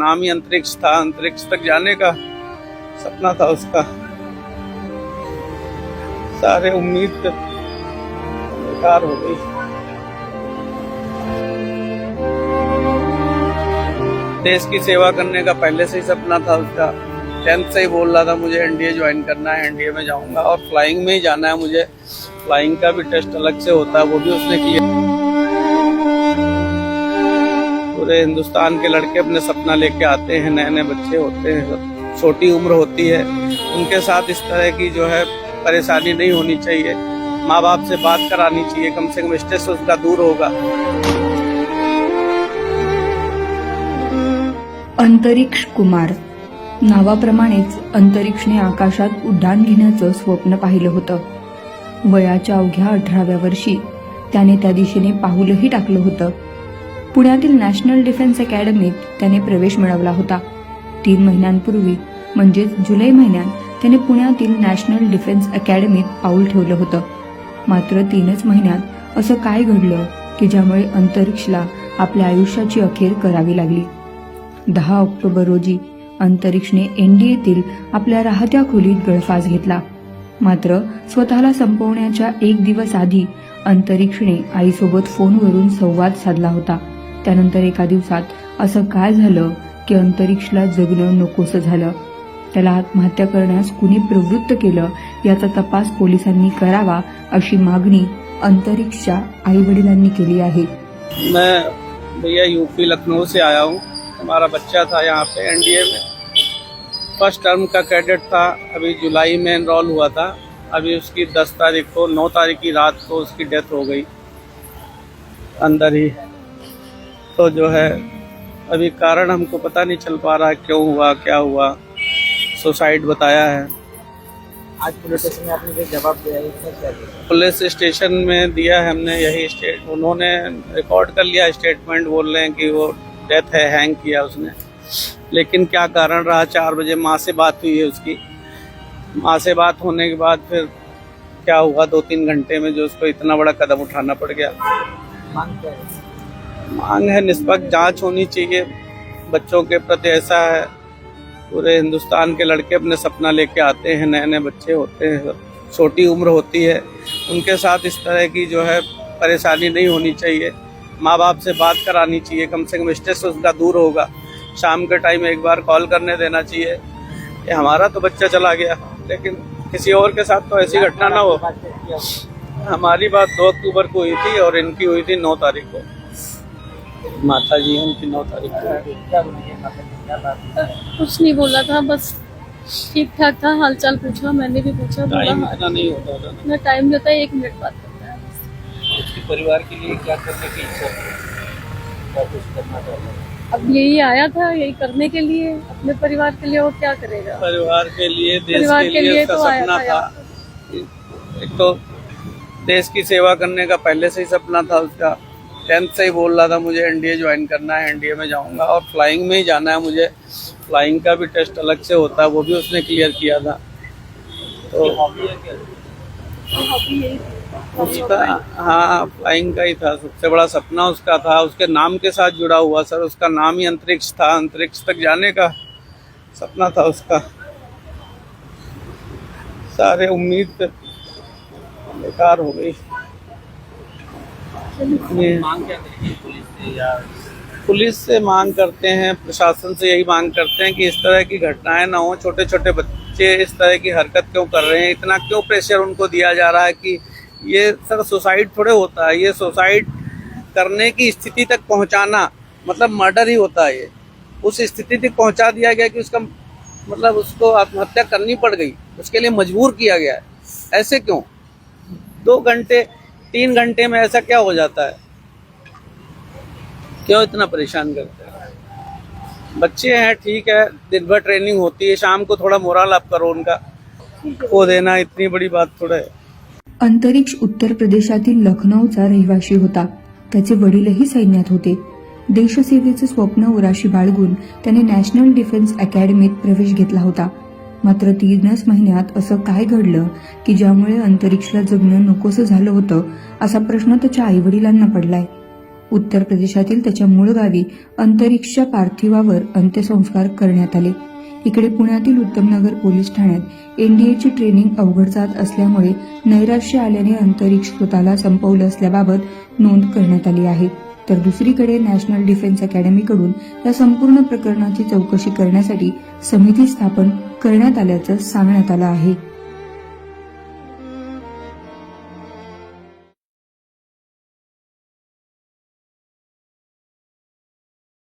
नाम ही अंतरिक्ष था, अंतरिक्ष तक जाने का सपना था उसका। सारे उम्मीद बेकार हो गई। देश की सेवा करने का पहले से ही सपना था उसका। टेंथ से ही बोल रहा था मुझे एनडीए ज्वाइन करना है एनडीए में जाऊँगा। और फ्लाइंग में ही जाना है मुझे। फ्लाइंग का भी टेस्ट अलग से होता है, वो भी उसने किया। पूरे हिंदुस्तान के लड़के अपने सपना लेके आते हैं नए नए बच्चे होते हैं छोटी उम्र होती है। उनके साथ इस तरह की जो है परेशानी नहीं होनी चाहिए। माँ बाप से बात करानी चाहिए। कम से कम स्ट्रेस उसका दूर होगा। अंतरिक्ष कुमार नावाप्रमाणेच अंतरिक्षने आकाशात उड्डाण घेण्याचं स्वप्न पाहिलं होतं. वयाच्या अवघ्या अठराव्या वर्षी त्याने त्या दिशेने पाऊलही टाकलं होतं. पुण्यातील नॅशनल डिफेन्स अकॅडमीत त्याने प्रवेश मिळवला होता. तीन महिन्यांपूर्वी म्हणजेच जुलै महिन्यात त्याने पुण्यातील नॅशनल डिफेन्स अकॅडमीत पाऊल ठेवलं होतं. मात्र तीनच महिन्यात असं काय घडलं की ज्यामुळे अंतरिक्षला आपल्या आयुष्याची अखेर करावी लागली? दहा ऑक्टोबर रोजी अंतरिक्षने एनडीएतील आपल्या राहत्या खोलीत गळफास घेतला. मात्र स्वतःला संपवण्याच्या एक दिवस आधी अंतरिक्षने आईसोबत फोनवरून संवाद साधला होता. त्यानंतर एका दिवसात असं काय झालं की अंतरिक्षला जगणं नकोसं झालं? त्याला आत्महत्या करण्यास कुणी प्रवृत्त केलं? याचा तपास पोलिसांनी करावा अशी मागणी अंतरिक्षच्या आई वडिलांनी केली आहे. मैं भैया यूपी लखनऊ से आया हूँ। हमारा बच्चा था यहाँ पे एनडीए में। फर्स्ट टर्म का कैडेट था। अभी जुलाई में एनरोल हुआ था। अभी उसकी दस तारीख को नौ तारीख की रात को उसकी डेथ हो गई। अंदर ही। तो जो है अभी कारण हमको पता नहीं चल पा रहा क्यों हुआ क्या हुआ। सुसाइड बताया है। आज पुलिस स्टेशन में आपने जवाब दिया है पुलिस स्टेशन में दिया है हमने यही स्टेट उन्होंने रिकॉर्ड कर लिया स्टेटमेंट बोल रहे हैं कि वो डेथ है हैंग किया उसने। लेकिन क्या कारण रहा? चार बजे माँ से बात हुई है उसकी। माँ से बात होने के बाद फिर क्या हुआ? दो तीन घंटे में जो उसको इतना बड़ा कदम उठाना पड़ गया। मांग है, निष्पक्ष जाँच होनी चाहिए। बच्चों के प्रति ऐसा है। पूरे हिंदुस्तान के लड़के अपने सपना लेके आते हैं नए नए बच्चे होते हैं, छोटी उम्र होती है। उनके साथ इस तरह की जो है परेशानी नहीं होनी चाहिए। माँ बाप से बात करानी चाहिए। कम से कम स्ट्रेस उसका दूर होगा। शाम के टाइम एक बार कॉल करने देना चाहिए। ये हमारा तो बच्चा चला गया। लेकिन किसी और के साथ तो ऐसी घटना ना हो। हमारी बात दो अक्टूबर को हुई थी और इनकी हुई थी नौ तारीख को। माता जी उनकी नौ तारीख को? कुछ नहीं बोला था बस ठीक ठाक था हाल चाल पूछा मैंने भी पूछा टाइम हाँ इतना नहीं होता था ना। टाइम देता है एक मिनट बात करता है उसके परिवार के लिए क्या करने की इच्छा क्या कुछ करना चाहते अब यही आया था यही करने के लिए अपने परिवार के लिए और क्या करेगा? परिवार के लिए देश परिवार के के लिए लिए उसका तो आया सपना था था। एक तो देश की सेवा करने का पहले से ही सपना था उसका। टेंथ से ही बोल रहा था मुझे एनडीए ज्वाइन करना है एनडीए में जाऊँगा। और फ्लाइंग में ही जाना है मुझे। फ्लाइंग का भी टेस्ट अलग से होता है वो भी उसने क्लियर किया था। तो है उसका हाँ फ्लाइंग का ही था। सबसे बड़ा सपना उसका था। उसके नाम के साथ जुड़ा हुआ सर। उसका नाम ही अंतरिक्ष था। अंतरिक्ष तक जाने का सपना था उसका। सारे उम्मीद बेकार हो गई। ये। मांग क्या करेंगे पुलिस से या पुलिस से मांग करते हैं प्रशासन से यही मांग करते हैं कि इस तरह की घटनाएँ ना हो छोटे छोटे बच्चे इस तरह की हरकत क्यों कर रहे हैं इतना क्यों प्रेशर उनको दिया जा रहा है कि ये सर सुसाइड थोड़े होता है ये सुसाइड करने की स्थिति तक पहुंचाना मतलब मर्डर ही होता है ये। उस स्थिति तक पहुँचा दिया गया कि उसका मतलब उसको आत्महत्या करनी पड़ गई उसके लिए मजबूर किया गया है। ऐसे क्यों? दो घंटे तीन घंटे में ऐसा क्या हो जाता है? क्यों इतना परेशान करते हैं? बच्चे हैं ठीक है दिन भर ट्रेनिंग होती है शाम को थोड़ा मोरल आप करो उनका। वो देना इतनी बड़ी बात थोड़ा है। अंतरिक्ष उत्तर प्रदेशातील लखनौचा रहिवाशी होता. त्याचे वडीलही सैन्यात होते. देशसेवेचे स्वप्न उराशी बाळगून त्याने नॅशनल डिफेन्स अकॅडमीत प्रवेश घेतला होता. मात्र तीनच महिन्यात असं काय घडलं की ज्यामुळे अंतरिक्षला जगणं नकोसं झालं होतं असा प्रश्न त्याच्या आईवडिलांना पडलाय. उत्तर प्रदेशातील त्याच्या मूळ गावी अंतरिक्षच्या पार्थिवावर अंत्यसंस्कार करण्यात आले. इकडे पुण्यातील उत्तमनगर पोलीस ठाण्यात एनडीएची ट्रेनिंग अवघड जात असल्यामुळे नैराश्य आल्याने अंतरिक्ष कृताला संपवलं असल्याबाबत नोंद करण्यात आली आहे. तर दुसरीकडे नॅशनल डिफेन्स अकॅडमीकडून या संपूर्ण प्रकरणाची चौकशी करण्यासाठी समिती स्थापन करण्यात आल्याचं सांगण्यात आलं आहे.